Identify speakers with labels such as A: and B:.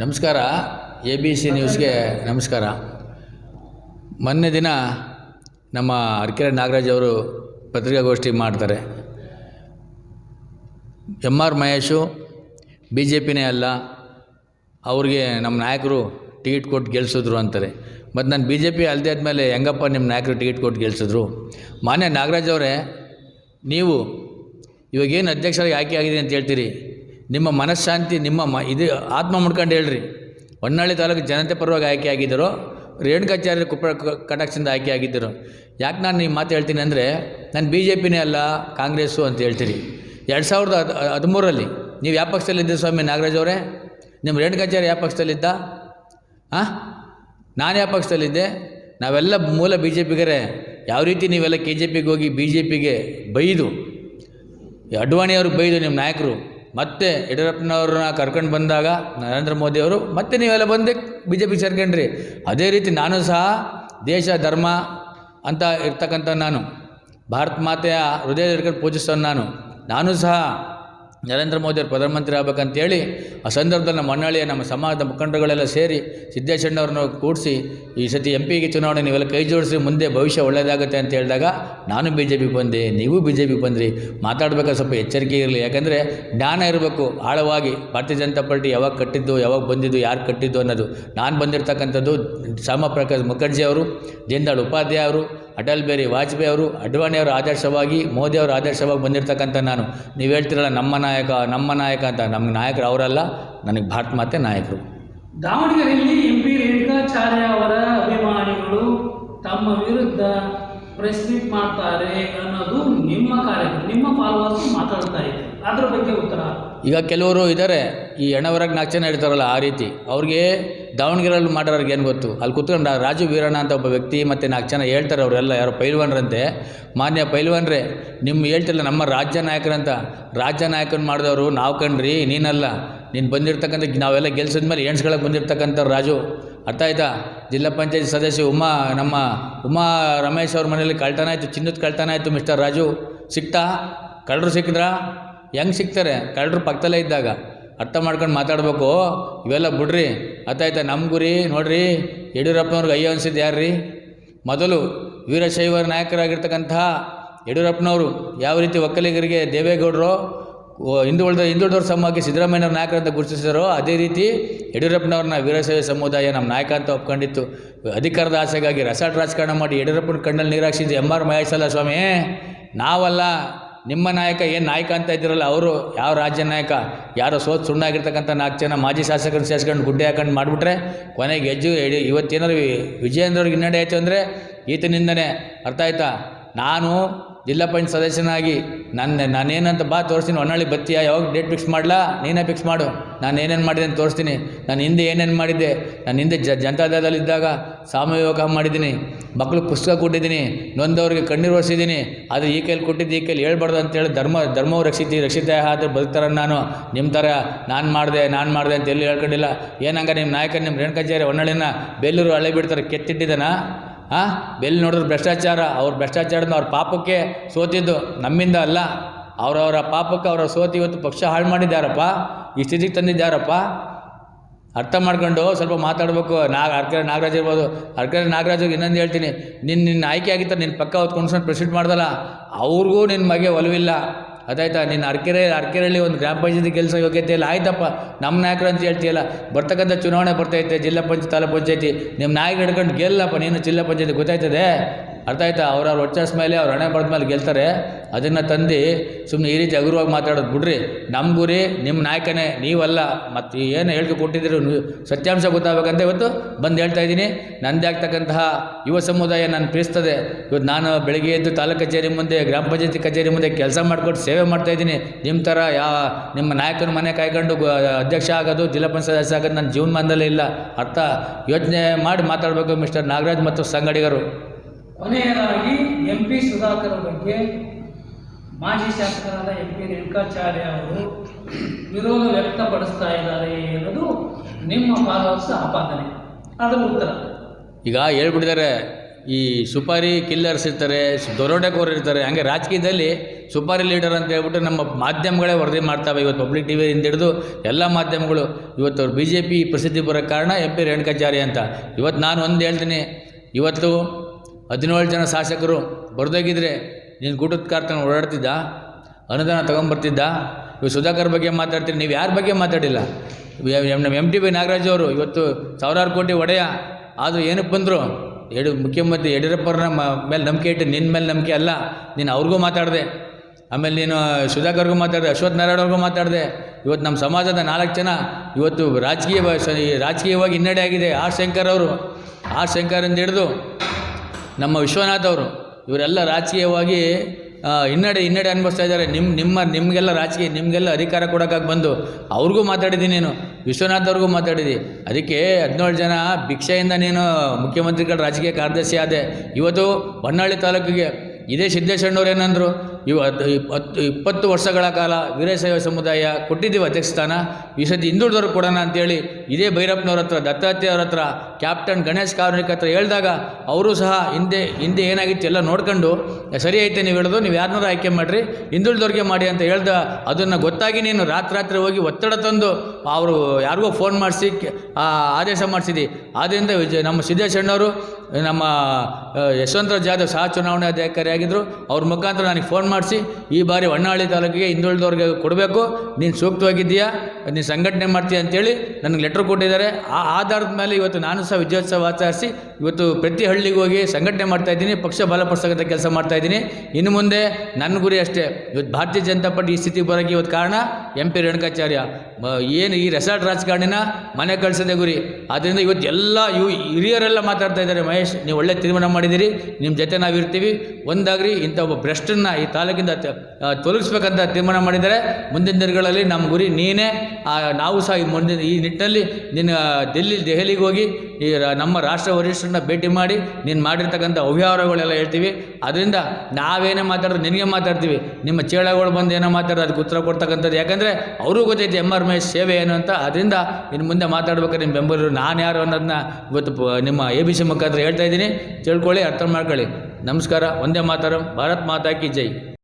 A: ನಮಸ್ಕಾರ. A B C ನ್ಯೂಸ್ಗೆ ನಮಸ್ಕಾರ. ಮೊನ್ನೆ ದಿನ ನಮ್ಮ ಅರ್ಕೆರೆ ನಾಗರಾಜ್ ಅವರು ಪತ್ರಿಕಾಗೋಷ್ಠಿ ಮಾಡ್ತಾರೆ. M R Mahesh B J ಪಿನೇ ಅಲ್ಲ, ಅವ್ರಿಗೆ ನಮ್ಮ ನಾಯಕರು ಟಿಕೆಟ್ ಕೊಟ್ಟು ಗೆಲ್ಸಿದ್ರು ಅಂತಾರೆ. ಮತ್ತು ನಾನು ಬಿ ಜೆ ಪಿ ಅಲ್ಲದೆ ಆದಮೇಲೆ ಹೆಂಗಪ್ಪ ನಿಮ್ಮ ನಾಯಕರು ಟಿಕೆಟ್ ಕೊಟ್ಟು ಗೆಲ್ಸಿದ್ರು? ಮಾನ್ಯ ನಾಗರಾಜ್ ಅವರೇ, ನೀವು ಇವಾಗೇನು ಅಧ್ಯಕ್ಷರಾಗಿ ಆಯ್ಕೆ ಆಗಿದೆ ಅಂತ ಹೇಳ್ತೀರಿ? ನಿಮ್ಮ ಮನಃಶಾಂತಿ, ನಿಮ್ಮ ಮ, ಇದು ಆತ್ಮ ಮುಡ್ಕೊಂಡು ಹೇಳ್ರಿ. ಹೊನ್ನಾಳಿ ತಾಲೂಕು ಜನತೆ ಪರವಾಗಿ ಆಯ್ಕೆ ಆಗಿದ್ದರು ರೇಣುಕಾಚಾರ್ಯ ಕುಪ್ಪ ಕಟಾಕ್ಷದಿಂದ ಆಯ್ಕೆ ಆಗಿದ್ದರು. ಯಾಕೆ ನಾನು ಈ ಮಾತು ಹೇಳ್ತೀನಿ ಅಂದರೆ, ನಾನು ಬಿ ಜೆ ಪಿನೇ ಅಲ್ಲ, ಕಾಂಗ್ರೆಸ್ಸು ಅಂತ ಹೇಳ್ತೀರಿ. ಎರಡು ಸಾವಿರದ ಹದ್ ಹದಿಮೂರಲ್ಲಿ ನೀವು ಯಾವ ಪಕ್ಷದಲ್ಲಿದ್ದ ಸ್ವಾಮಿ ನಾಗರಾಜ್ ಅವರೇ? ನಿಮ್ಮ ರೇಣುಕಾಚಾರ್ಯ ಯಾವ ಪಕ್ಷದಲ್ಲಿದ್ದ ಹಾಂ ನಾನು ಯಾವ ಪಕ್ಷದಲ್ಲಿದ್ದೆ ನಾವೆಲ್ಲ ಮೂಲ ಬಿ ಜೆ ಪಿಗರೇ. ಯಾವ ರೀತಿ ನೀವೆಲ್ಲ ಕೆ ಜೆ ಪಿಗೆ ಹೋಗಿ ಬಿ ಜೆ ಪಿಗೆ ಬೈದು ಅಡ್ವಾಣಿ ಅವರು ಬೈದು ನಿಮ್ಮ ನಾಯಕರು ಮತ್ತೆ ಯಡಿಯೂರಪ್ಪನವ್ರನ್ನ ಕರ್ಕೊಂಡು ಬಂದಾಗ ನರೇಂದ್ರ ಮೋದಿ ಅವರು, ಮತ್ತೆ ನೀವೆಲ್ಲ ಬಂದೆ ಬಿ ಜೆ ಪಿ ಸೇರ್ಕೊಂಡ್ರಿ. ಅದೇ ರೀತಿ ನಾನು ಸಹ ದೇಶ, ಧರ್ಮ ಅಂತ ಇರ್ತಕ್ಕಂಥ ನಾನು, ಭಾರತ ಮಾತೆಯ ಹೃದಯ ಇಟ್ಕೊಂಡು ಪೂಜಿಸೋನು ನಾನು. ನಾನು ಸಹ ನರೇಂದ್ರ ಮೋದಿ ಅವರು ಪ್ರಧಾನಮಂತ್ರಿ ಆಗ್ಬೇಕಂತೇಳಿ ಆ ಸಂದರ್ಭದಲ್ಲಿ ನಮ್ಮ ಮನ್ನಳಿಯ ನಮ್ಮ ಸಮಾಜದ ಮುಖಂಡರುಗಳೆಲ್ಲ ಸೇರಿ ಸಿದ್ದೇಶಣ್ಣವ್ರನ್ನ ಕೂಡಿಸಿ ಈ ಸತಿ ಎಂ ಪಿಗೆ ಚುನಾವಣೆ ನೀವೆಲ್ಲ ಕೈ ಜೋಡಿಸಿ ಮುಂದೆ ಭವಿಷ್ಯ ಒಳ್ಳೆಯದಾಗುತ್ತೆ ಅಂತ ಹೇಳಿದಾಗ ನಾನು ಬಿ ಜೆ ಪಿಗೆ ಬಂದೆ, ನೀವು ಬಿ ಜೆ ಪಿಗೆ ಬಂದ್ರಿ. ಮಾತಾಡ್ಬೇಕಾದ್ರೆ ಸ್ವಲ್ಪ ಎಚ್ಚರಿಕೆ ಇರಲಿ. ಯಾಕಂದರೆ ಜ್ಞಾನ ಇರಬೇಕು, ಆಳವಾಗಿ. ಭಾರತೀಯ ಜನತಾ ಪಾರ್ಟಿ ಯಾವಾಗ ಕಟ್ಟಿದ್ದು, ಯಾವಾಗ ಬಂದಿದ್ದು, ಯಾರು ಕಟ್ಟಿದ್ದು ಅನ್ನೋದು. ನಾನು ಬಂದಿರತಕ್ಕಂಥದ್ದು ಶ್ಯಾಮ ಪ್ರಕಾಶ್ ಮುಖರ್ಜಿ ಅವರು, ದೀನದಯಾಳ್ ಉಪಾಧ್ಯಾಯ ಅವರು ಅಟಲ್ ಬಿಹಾರಿ ವಾಜಪೇಯಿ ಅವರು ಅಡ್ವಾಣಿ ಅವರ ಆದರ್ಶವಾಗಿ ಮೋದಿ ಅವರ ಆದರ್ಶವಾಗಿ ಬಂದಿರತಕ್ಕಂಥ ನಾನು. ನೀವು ಹೇಳ್ತಿರಲ್ಲ ನಮ್ಮ ನಾಯಕ ನಮ್ಮ ನಾಯಕ ಅಂತ. ನಮ್ಮ ನಾಯಕರು ಅವರಲ್ಲ ನನಗೆ ಭಾರತ ಮಾತೆ ನಾಯಕರು.
B: ದಾವಣಗೆರೆಯಲ್ಲಿ ಎಂ ಪಿ ರೇಣುಕಾಚಾರ್ಯ ಅವರ ಅಭಿಮಾನಿಗಳು ತಮ್ಮ ವಿರುದ್ಧ ಪ್ರೆಸ್ ಮೀಟ್ ಮಾಡ್ತಾರೆ ಅನ್ನೋದು ನಿಮ್ಮ ಕಾರ್ಯ ನಿಮ್ಮ ಫಾಲೋವರ್ಸ್ ಮಾತಾಡ್ತಾ ಇದೆ. ಅದ್ರ ಬಗ್ಗೆ ಉತ್ತರ.
A: ಈಗ ಕೆಲವರು ಇದ್ದಾರೆ ಈ ಹೆಣವರಾಗಿ ನಾಲ್ಕು ಜನ ಇರ್ತಾರಲ್ಲ ಆ ರೀತಿ. ಅವ್ರಿಗೆ ದಾವಣಗೆರೆಯಲ್ಲಿ ಮಾಡೋರಿಗೆ ಏನು ಗೊತ್ತು? ಅಲ್ಲಿ ಕುತ್ಕೊಂಡು ರಾಜು ವೀರಣ್ಣ ಅಂತ ಒಬ್ಬ ವ್ಯಕ್ತಿ ಮತ್ತು ನಾಲ್ಕು ಜನ ಹೇಳ್ತಾರೆ ಅವರೆಲ್ಲ, ಯಾರೋ ಪೈಲ್ವಾನ್ರಂತೆ. ಮಾನ್ಯ ಪೈಲ್ವಾನ್ರೆ ನಿಮ್ಮ ಹೇಳ್ತಿಲ್ಲ ನಮ್ಮ ರಾಜ್ಯ ನಾಯಕರಂತ. ರಾಜ್ಯ ನಾಯಕನ ಮಾಡಿದವರು ನಾವು ಕಣ್ರಿ, ನೀನಲ್ಲ. ನೀನು ಬಂದಿರ್ತಕ್ಕಂಥ ನಾವೆಲ್ಲ ಗೆಲ್ಸಿದ ಮೇಲೆ ಎಣ್ಸ್ಕೊಳಕ್ಕೆ ಬಂದಿರ್ತಕ್ಕಂಥ ರಾಜು. ಅರ್ಥ ಆಯ್ತಾ? ಜಿಲ್ಲಾ ಪಂಚಾಯತ್ ಸದಸ್ಯ ಉಮಾ, ನಮ್ಮ ಉಮಾ ರಮೇಶ್ ಅವ್ರ ಮನೇಲಿ ಕಳ್ತನ ಆಯಿತು, ಚಿನ್ನದ ಕಳ್ತನ ಆಯಿತು ಮಿಸ್ಟರ್ ರಾಜು. ಸಿಕ್ತಾ? ಕಳ್ಳರು ಸಿಕ್ಕಿದ್ರಾ ಹೆಂಗೆ ಸಿಗ್ತಾರೆ ಕಳ್ಳರು ಪಕ್ಕದಲ್ಲೇ ಇದ್ದಾಗ. ಅರ್ಥ ಮಾಡ್ಕೊಂಡು ಮಾತಾಡಬೇಕು. ಇವೆಲ್ಲ ಬಿಡ್ರಿ. ಅರ್ಥಾಯ್ತಾ ನಮ್ಮ ಗುರಿ, ನೋಡ್ರಿ, ಯಡಿಯೂರಪ್ಪನವ್ರಿಗೆ ಅಯ್ಯೋ ಅನ್ಸಿದ್ದು ಯಾರ್ರಿ? ಮೊದಲು ವೀರಶೈವರ ನಾಯಕರಾಗಿರ್ತಕ್ಕಂಥ ಯಡಿಯೂರಪ್ಪನವರು ಯಾವ ರೀತಿ ಒಕ್ಕಲಿಗರಿಗೆ ದೇವೇಗೌಡರು ಹಿಂದುಳಿದ ಹಿಂದುಳಿದವ್ರ ಸಮೂಹಕ್ಕೆ ಸಿದ್ದರಾಮಯ್ಯವ್ರ ನಾಯಕರಂತ ಗುರುತಿಸಿದಾರೋ, ಅದೇ ರೀತಿ ಯಡಿಯೂರಪ್ಪನವ್ರನ್ನ ವೀರಶೈವ ಸಮುದಾಯ ನಮ್ಮ ನಾಯಕ ಅಂತ ಒಪ್ಕೊಂಡಿತ್ತು. ಅಧಿಕಾರದ ಆಸೆಗಾಗಿ ರಸಾಟ್ ರಾಜಕಾರಣ ಮಾಡಿ ಯಡಿಯೂರಪ್ಪನ ಕಣ್ಣಲ್ಲಿ ನೀರು ಹಾಕ್ಸಿದ್ದು ಎಂ ಆರ್ ಮಹೇಶ್ ಅಲ್ಲ ಸ್ವಾಮಿ. ನಾವಲ್ಲ ನಿಮ್ಮ ನಾಯಕ ಏನು ನಾಯಕ ಅಂತ ಇದ್ದೀರಲ್ಲ, ಅವರು ಯಾವ ರಾಜ್ಯ ನಾಯಕ, ಯಾರೋ ಸೋತ್ ಸುಣ್ಣಾಗಿರ್ತಕ್ಕಂಥ ನಾಲ್ಕು ಜನ ಮಾಜಿ ಶಾಸಕರನ್ನ ಸೇರಿಸ್ಕೊಂಡು ಗುಡ್ಡೆ ಹಾಕೊಂಡು ಮಾಡಿಬಿಟ್ರೆ ಕೊನೆಗೆ ಗೆಜ್ಜು ಎಡಿ, ಇವತ್ತೇನಾದ್ರು ವಿಜಯೇಂದ್ರವ್ರಿಗೆ ಹಿನ್ನಡೆ ಆಯಿತು ಅಂದರೆ ಈತನಿಂದನೇ ಅರ್ಥ ಆಯ್ತಾ? ನಾನು ಜಿಲ್ಲಾ ಪಂಚಾಯತ್ ಸದಸ್ಯನಾಗಿ ನನ್ನ ನಾನೇನಂತ ಬಾ ತೋರಿಸ್ತೀನಿ, ಹೊನ್ನಾಳಿ ಬತ್ತಿಯಾ, ಯಾವಾಗ ಡೇಟ್ ಫಿಕ್ಸ್ ಮಾಡಲಾ, ನೀನೇ ಫಿಕ್ಸ್ ಮಾಡು. ನಾನು ಏನೇನು ಮಾಡಿದೆ ಅಂತ ತೋರಿಸ್ತೀನಿ. ನಾನು ಹಿಂದೆ ಏನೇನು ಮಾಡಿದ್ದೆ, ನಾನು ಹಿಂದೆ ಜ ಜನತಾದಲ್ಲಿದ್ದಾಗ ಸಾಮೂಹಿಕ ಮಾಡಿದ್ದೀನಿ. ಮಕ್ಕಳು ಪುಸ್ತಕ ಕೊಟ್ಟಿದ್ದೀನಿ, ನೊಂದವ್ರಿಗೆ ಕಣ್ಣೀರು ಒರೆಸಿದ್ದೀನಿ. ಅದು ಈ ಕೈಲಿ ಕೊಟ್ಟಿದ್ದು ಈ ಕೈಲಿ ಹೇಳ್ಬಾರ್ದು ಅಂತೇಳಿ ಧರ್ಮ ಧರ್ಮವು ರಕ್ಷಿತಿ ರಕ್ಷಿತ ಆದರೆ ಬದುಕ್ತಾರ ನಾನು. ನಿಮ್ಮ ಥರ ನಾನು ಮಾಡಿದೆ ನಾನು ಮಾಡಿದೆ ಅಂತ ಎಲ್ಲಿ ಹೇಳ್ಕೊಂಡಿಲ್ಲ. ಏನಂಗ ನಿಮ್ಮ ನಾಯಕ ನಿಮ್ಮ ರೇಣುಕಾಚಾರ್ಯ ಹೊನ್ನಾಳಿನ ಬೇಲೂರು ಹಳೆ ಬಿಡ್ತಾರೆ ಕೆತ್ತಿಟ್ಟಿದ್ದಾನಾ? ಹಾಂ ಬೆಲ್ಲಿ ನೋಡಿದ್ರೆ ಭ್ರಷ್ಟಾಚಾರ, ಅವ್ರ ಭ್ರಷ್ಟಾಚಾರದ ಅವ್ರ ಪಾಪಕ್ಕೆ ಸೋತಿದ್ದು ನಮ್ಮಿಂದ ಅಲ್ಲ. ಅವರವರ ಪಾಪಕ್ಕೆ ಅವರ ಸೋತಿ ಇವತ್ತು ಪಕ್ಷ ಹಾಳು ಮಾಡಿದ್ದಾರಪ್ಪ ಈ ಸ್ಥಿತಿಗೆ ತಂದಿದ್ದಾರಪ್ಪ ಅರ್ಥ ಮಾಡ್ಕೊಂಡು ಸ್ವಲ್ಪ ಮಾತಾಡಬೇಕು. ನಾಗ, ಅರ್ಕರೆ ನಾಗರಾಜ್ ಇರ್ಬೋದು. ಅರ್ಕೆರೆ ನಾಗರಾಜ್ ಇನ್ನೊಂದು ಹೇಳ್ತೀನಿ. ನಿನ್ನ ನಿನ್ನ ಆಯ್ಕೆ ಆಗಿತ್ತ ನಿನ್ನ ಪಕ್ಕ ಹೊತ್ತು ಕುಣ್ಸ್ಕೊಂಡು ಪ್ರೆಸಿಡೆಂಟ್ ಮಾಡ್ದಲ್ಲ? ಅವ್ರಿಗೂ ನಿನ್ನ ಮಗೆ ಒಲವಿಲ್ಲ. ಅದಾಯ್ತಾ ನೀನು ಅರ್ಕೆರೆ, ಅರ್ಕೆರೆಯಲ್ಲಿ ಒಂದು ಗ್ರಾಮ ಪಂಚಾಯತಿ ಕೆಲಸ ಯೋಗ್ಯತೆ ಇಲ್ಲ. ಆಯ್ತಪ್ಪ, ನಮ್ಮ ನಾಯಕರು ಅಂತ ಹೇಳ್ತೀಯಲ್ಲ, ಬರ್ತಕ್ಕಂಥ ಚುನಾವಣೆ ಬರ್ತೈತೆ ಜಿಲ್ಲಾ ಪಂಚಾಯತ್, ತಾಲೂಕು ಪಂಚಾಯತಿ. ನಿಮ್ಮ ನಾಯಕ ಹಿಡ್ಕೊಂಡು ಗೆಲ್ಲಪ್ಪ, ನೀನು ಜಿಲ್ಲಾ ಪಂಚಾಯತಿ ಗೊತ್ತಾಯ್ತದೆ? ಅರ್ಥ ಆಯ್ತಾ? ಅವ್ರವ್ರ ಒಚ್ಚಾಸ್ ಮೇಲೆ ಅವ್ರು ಹಣೆ ಬರೆದ ಮೇಲೆ ಗೆಲ್ತಾರೆ. ಅದನ್ನು ತಂದು ಸುಮ್ಮನೆ ಈ ರೀತಿ ಹಗುರವಾಗಿ ಮಾತಾಡೋದು ಬಿಡ್ರಿ. ನಮ್ಮ ಗುರಿ ನಿಮ್ಮ ನಾಯಕನೇ, ನೀವಲ್ಲ. ಮತ್ತು ಏನು ಹೇಳಿಕೆ ಕೊಟ್ಟಿದ್ದೀರಿ? ಸತ್ಯಾಂಶ ಗೊತ್ತಾಗಬೇಕಂತ ಇವತ್ತು ಬಂದು ಹೇಳ್ತಾ ಇದ್ದೀನಿ. ನಂದೇ ಆಗ್ತಕ್ಕಂತಹ ಯುವ ಸಮುದಾಯ ನಾನು ಪ್ರೀಸ್ತದೆ. ಇವತ್ತು ನಾನು ಬೆಳಗ್ಗೆ ಎದ್ದು ತಾಲೂಕು ಕಚೇರಿ ಮುಂದೆ, ಗ್ರಾಮ ಪಂಚಾಯತಿ ಕಚೇರಿ ಮುಂದೆ ಕೆಲಸ ಮಾಡಿಕೊಟ್ಟು ಸೇವೆ ಮಾಡ್ತಾ ಇದ್ದೀನಿ. ನಿಮ್ಮ ಥರ ಯಾವ ನಿಮ್ಮ ನಾಯಕನ ಮನೆ ಕಾಯ್ಕೊಂಡು ಅಧ್ಯಕ್ಷ ಆಗೋದು, ಜಿಲ್ಲಾ ಪಂಚಾಯತ್ ಸದಸ್ಯ ಆಗೋದು ನನ್ನ ಜೀವನಮಾನದಲ್ಲೇ ಇಲ್ಲ. ಅರ್ಥ? ಯೋಚನೆ ಮಾಡಿ ಮಾತಾಡಬೇಕು ಮಿಸ್ಟರ್ ನಾಗರಾಜ್ ಮತ್ತು ಸಂಗಡಿಗರು.
B: ಕೊನೆಯದಾಗಿ ಎಂ ಪಿ ಸುಧಾಕರ್ ಬಗ್ಗೆ ಮಾಜಿ ಶಾಸಕರಾದ ಎಂ ಪಿ ರೇಣುಕಾಚಾರ್ಯ ಅವರು ವಿರೋಧ ವ್ಯಕ್ತಪಡಿಸ್ತಾ ಇದ್ದಾರೆ ಎನ್ನುವುದು ನಿಮ್ಮ ಫಾಲೋವರ್ಸ್ ಆಪಾದನೆ. ಅದರ ಉತ್ತರ.
A: ಈಗ ಹೇಳ್ಬಿಟ್ಟಿದ್ದಾರೆ, ಈ ಸುಪಾರಿ ಕಿಲ್ಲರ್ಸ್ ಇರ್ತಾರೆ ದೊರೋಡೆಕೋರ್ ಇರ್ತಾರೆ, ಹಂಗೆ ರಾಜಕೀಯದಲ್ಲಿ ಸುಪಾರಿ ಲೀಡರ್ ಅಂತ ಹೇಳ್ಬಿಟ್ಟು ನಮ್ಮ ಮಾಧ್ಯಮಗಳೇ ವರದಿ ಮಾಡ್ತಾವೆ. ಇವತ್ತು ಪಬ್ಲಿಕ್ ಟಿ ವಿಯಿಂದ ಹಿಡಿದು ಎಲ್ಲ ಮಾಧ್ಯಮಗಳು, ಇವತ್ತು ಬಿ ಜೆ ಪಿ ಪ್ರಸಿದ್ಧಿ ಬರೋಕ್ಕೆ ಕಾರಣ ಎಂ ಪಿ ರೇಣುಕಾಚಾರ್ಯ ಅಂತ. ಇವತ್ತು ನಾನು ಒಂದು ಹೇಳ್ತೀನಿ, ಇವತ್ತು ಹದಿನೇಳು ಜನ ಶಾಸಕರು ಬರ್ದೋಗಿದ್ರೆ ನೀನು ಗೂಟದ ಕಾರ್ತನ ಓಡಾಡ್ತಿದ್ದ? ಅನುದಾನ ತೊಗೊಂಬರ್ತಿದ್ದ? ಇವು ಸುಧಾಕರ್ ಬಗ್ಗೆ ಮಾತಾಡ್ತೀರಿ, ನೀವು ಯಾರ ಬಗ್ಗೆ ಮಾತಾಡಿಲ್ಲ? ನಮ್ಮ ಎಂ ಟಿ ಬಿ ನಾಗರಾಜ್ ಅವರು ಇವತ್ತು ಸಾವಿರಾರು ಕೋಟಿ ಒಡೆಯ. ಆದರೂ ಏನಕ್ಕೆ ಬಂದರು? ಯಡಿ ಮುಖ್ಯಮಂತ್ರಿ ಯಡಿಯೂರಪ್ಪರನ್ನ ಮೇಲೆ ನಂಬಿಕೆ ಇಟ್ಟು ನಿನ್ನ ಮೇಲೆ ನಂಬಿಕೆ ಅಲ್ಲ, ನೀನು ಅವ್ರಿಗೂ ಮಾತಾಡಿದೆ. ಆಮೇಲೆ ನೀನು ಸುಧಾಕರ್ಗೂ ಮಾತಾಡಿದೆ, ಅಶ್ವಥ್ ನಾರಾಯಣ ಅವ್ರಿಗೂ ಮಾತಾಡಿದೆ. ಇವತ್ತು ನಮ್ಮ ಸಮಾಜದ ನಾಲ್ಕು ಜನ ಇವತ್ತು ರಾಜಕೀಯ ರಾಜಕೀಯವಾಗಿ ಹಿನ್ನಡೆ ಆಗಿದೆ. ಆರ್ ಶಂಕರ್ ಅವರು, ಆರ್ ಶಂಕರಿಂದ ಹಿಡಿದು ನಮ್ಮ ವಿಶ್ವನಾಥ್ ಅವರು ಇವರೆಲ್ಲ ರಾಜಕೀಯವಾಗಿ ಹಿನ್ನಡೆ ಹಿನ್ನಡೆ ಅನುಭವಿಸ್ತಾ ಇದ್ದಾರೆ. ನಿಮ್ಮ ನಿಮ್ಮ, ನಿಮಗೆಲ್ಲ ರಾಜಕೀಯ, ನಿಮಗೆಲ್ಲ ಅಧಿಕಾರ ಕೊಡೋಕ್ಕಾಗಿ ಬಂದು ಅವ್ರಿಗೂ ಮಾತಾಡಿದ್ದೀನಿ ನೀನು. ವಿಶ್ವನಾಥ್ ಅವ್ರಿಗೂ ಮಾತಾಡಿದಿ. ಅದಕ್ಕೆ ಹದಿನೇಳು ಜನ ಭಿಕ್ಷೆಯಿಂದ ನೀನು ಮುಖ್ಯಮಂತ್ರಿಗಳ ರಾಜಕೀಯ ಕಾರ್ಯದರ್ಶಿ ಆದೆ. ಇವತ್ತು ಹೊನ್ನಾಳಿ ತಾಲೂಕಿಗೆ ಇದೇ ಸಿದ್ದೇಶ್ವರನವ್ರು ಏನಂದರು? ಇವ ಹತ್ತು, ಇಪ್ಪತ್ತು ವರ್ಷಗಳ ಕಾಲ ವೀರಶೈವ ಸಮುದಾಯ ಕೊಟ್ಟಿದ್ದೀವಿ ಅಧ್ಯಕ್ಷ ಸ್ಥಾನ. ಈ ಸತಿ ಹಿಂದುಳಿದವ್ರಿಗೆ ಕೊಡೋಣ ಅಂತೇಳಿ ಇದೇ ಭೈರಪ್ಪನವ್ರ ಹತ್ರ, ದತ್ತಾತ್ರೇಯವ್ರ ಹತ್ರ, ಕ್ಯಾಪ್ಟನ್ ಗಣೇಶ್ ಕಾರ್ಣಿಕ್ ಹತ್ರ ಹೇಳಿದಾಗ ಅವರು ಸಹ ಹಿಂದೆ ಹಿಂದೆ ಏನಾಗಿತ್ತು ಎಲ್ಲ ನೋಡ್ಕೊಂಡು, ಸರಿ ಐತೆ ನೀವು ಹೇಳೋದು, ನೀವು ಯಾರನ್ನಾರು ಆಯ್ಕೆ ಮಾಡಿರಿ, ಹಿಂದುಳಿದವ್ರಿಗೆ ಮಾಡಿ ಅಂತ ಹೇಳ್ದ ಅದನ್ನು ಗೊತ್ತಾಗಿ ನೀನು ರಾತ್ರಿ ರಾತ್ರಿ ಹೋಗಿ ಒತ್ತಡ ತಂದು ಅವರು ಯಾರಿಗೋ ಫೋನ್ ಮಾಡಿಸಿ ಆದೇಶ ಮಾಡಿಸಿದಿ. ಆದ್ದರಿಂದ ವಿಜಯ, ನಮ್ಮ ಸಿದ್ದೇಶಣ್ಣವರು ನಮ್ಮ ಯಶವಂತರ ಜಾಧವ್ ಸಹ ಚುನಾವಣೆ ಅಧಿಕಾರಿಯಾಗಿದ್ದರು ಅವ್ರ ಮುಖಾಂತರ ನನಗೆ ಫೋನ್ ಮಾಡಿಸಿ, ಈ ಬಾರಿ ಹೊನ್ನಾಳಿ ತಾಲೂಕಿಗೆ ಹಿಂದುಳಿದವ್ರಿಗೆ ಕೊಡಬೇಕು. ನೀನು ಸೂಕ್ತವಾಗಿದ್ದೀಯಾ? ನೀನು ಸಂಘಟನೆ ಮಾಡ್ತೀಯ ಅಂತೇಳಿ ನನಗೆ ಲೆಟ್ರ್ ಕೊಟ್ಟಿದ್ದಾರೆ. ಆ ಆಧಾರದ ಮೇಲೆ ಇವತ್ತು ನಾನು ಸಹ ವಿಜಯೋತ್ಸವ ಆಚರಿಸಿ ಇವತ್ತು ಪ್ರತಿ ಹಳ್ಳಿಗೆ ಹೋಗಿ ಸಂಘಟನೆ ಮಾಡ್ತಾ ಇದ್ದೀನಿ, ಪಕ್ಷ ಬಲಪಡಿಸೋಂಥ ಕೆಲಸ ಮಾಡ್ತಾ ಇದ್ದೀನಿ. ಇನ್ನು ಮುಂದೆ ನನ್ನ ಗುರಿ ಅಷ್ಟೇ. ಇವತ್ತು ಭಾರತೀಯ ಜನತಾ ಪಾರ್ಟಿ ಈ ಸ್ಥಿತಿಗೆ ಬರೋಕೆ ಇವತ್ತು ಕಾರಣ ಎಂ ಪಿ ರೇಣುಕಾಚಾರ್ಯ. ಏನು ಈ ರೆಸಾರ್ಟ್ ರಾಜಕಾರಣಿನ ಮನೆ ಕಳಿಸೋದೇ ಗುರಿ. ಆದ್ದರಿಂದ ಇವತ್ತು ಎಲ್ಲ ಇವು ಹಿರಿಯರೆಲ್ಲ ಮಾತಾಡ್ತಾ ಇದ್ದಾರೆ, ಮಹೇಶ್, ನೀವು ಒಳ್ಳೆ ತೀರ್ಮಾನ ಮಾಡಿದ್ದೀರಿ, ನಿಮ್ಮ ಜೊತೆ ನಾವಿರ್ತೀವಿ. ಒಂದಾಗ್ರಿ ಇಂಥ ಒಬ್ಬ ಭ್ರಷ್ಟನ್ನ ಈ ತಾಲೂಕಿಂದ ತೊಲಗಿಸ್ಬೇಕಂತ ತೀರ್ಮಾನ ಮಾಡಿದ್ದಾರೆ. ಮುಂದಿನ ದಿನಗಳಲ್ಲಿ ನಮ್ಮ ಗುರಿ ನೀನೇ. ನಾವು ಸಹ ಈ ಮುಂದಿನ, ಈ ನಿಟ್ಟಿನಲ್ಲಿ ನಿನ್ನ ದೆಲ್ಲಿ, ದೆಹಲಿಗೆ ಹೋಗಿ ಈ ನಮ್ಮ ರಾಷ್ಟ್ರ ವರಿಷ್ಠರನ್ನ ಭೇಟಿ ಮಾಡಿ ನೀನು ಮಾಡಿರ್ತಕ್ಕಂಥ ಅವ್ಯವಹಾರಗಳೆಲ್ಲ ಹೇಳ್ತೀವಿ. ಅದರಿಂದ ನಾವೇನೇ ಮಾತಾಡೋದು ನಿನಗೆ ಮಾತಾಡ್ತೀವಿ. ನಿಮ್ಮ ಚೇಳಗಳು ಬಂದು ಏನೋ ಮಾತಾಡೋದು ಅದಕ್ಕೆ ಉತ್ತರ ಕೊಡ್ತಕ್ಕಂಥದ್ದು. ಯಾಕಂದರೆ ಅವ್ರಿಗೂ ಗೊತ್ತೈತೆ ಎಂ ಆರ್ ಮಹೇಶ್ ಸೇವೆ ಏನು ಅಂತ. ಅದರಿಂದ ಇನ್ನು ಮುಂದೆ ಮಾತಾಡ್ಬೇಕಾದ್ರೆ ನಿಮ್ಮ ಬೆಂಬಲರು ನಾನು ಯಾರು ಅನ್ನೋದನ್ನ ಇವತ್ತು ನಿಮ್ಮ ಎ ಬಿ ಸಿ ಮುಖಾಂತರ ಹೇಳ್ತಾ ಇದ್ದೀನಿ. ತಿಳ್ಕೊಳ್ಳಿ, ಅರ್ಥ ಮಾಡ್ಕೊಳ್ಳಿ. ನಮಸ್ಕಾರ, ಒಂದೇ ಮಾತಾಡೋ ಭಾರತ್ ಮಾತಾ ಕಿ ಜೈ.